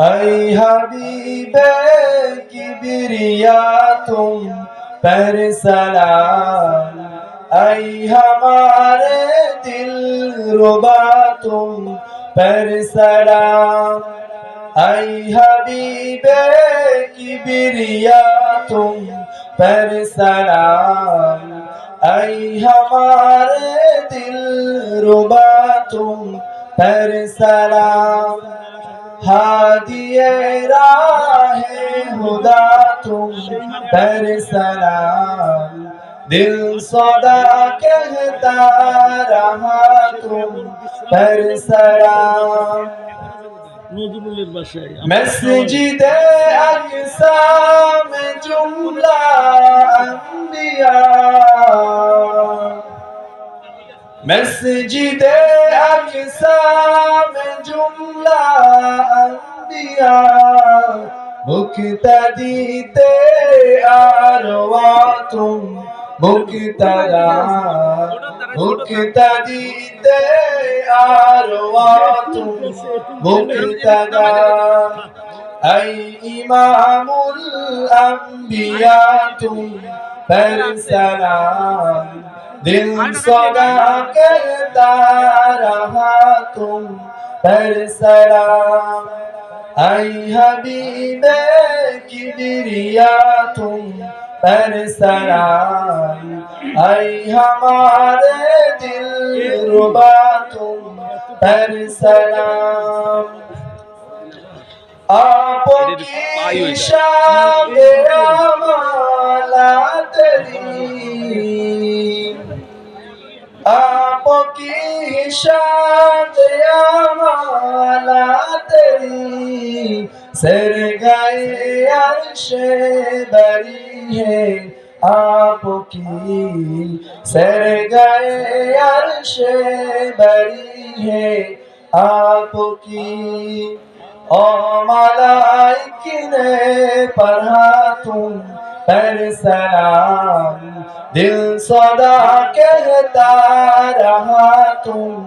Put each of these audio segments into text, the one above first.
ای حبیب کبریا تم پر سلام ای ہمارے دل ربا تم پر سلام ای حبیب کبریا تم پر سلام ای ہمارے دل ربا تم پر سلام হাদিয়ে রাহে হুদা তুম দর সালাম। দিল সদা কহতা রাহা তুম দর সালাম। মসজিদে আকসা মসজিদে আকসাম জুমলা আম্বিয়া মুক্তাদিতে আরওয়াতুম মুক্তারা মুক্তাদিতে আরওয়াতুম মুক্তারা أي إمام الأنبياء فالسلام दिल सदा कहता रहा तुम पर सलाम ऐ हबीबे किबरिया तुम पर सलाम ऐ हमारे दिल रुबा तुम पर सलाम आपकी शाम आपकी शान माला तेरी। सर गए अर्श बरी है आपकी। सर गए अर्श बरी है आपकी। ओ मलाइक ने पढ़ा तुम पर सलाम दिल सदा कहता रहा तुम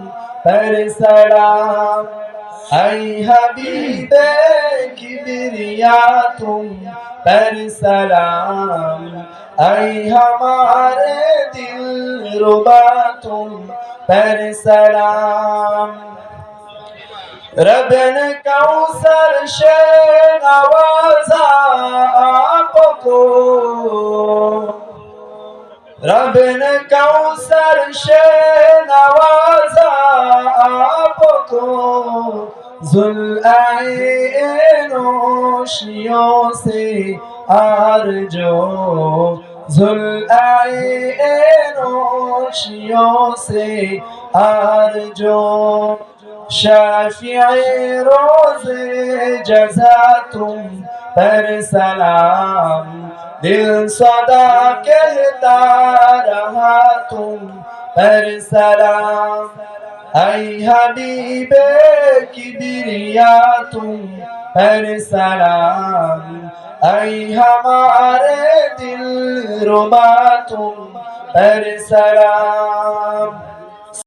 पर सलाम ऐ हबीबे किबरिया तुम पर सलाम ऐ हमारे दिल रुबा तुम पर सलाम रब ने कौसर से ابن کوثر شنوازا آپ کو ذلعینوشیوں سے آرجو ذلعینوشیوں سے آرجو شافع روز جزا تم پر سلام दिल सदा कहता रहा तुम पर सलाम ऐ हबीबे किबरिया तुम पर सलाम ऐ हमारे दिल रुबा तुम पर सलाम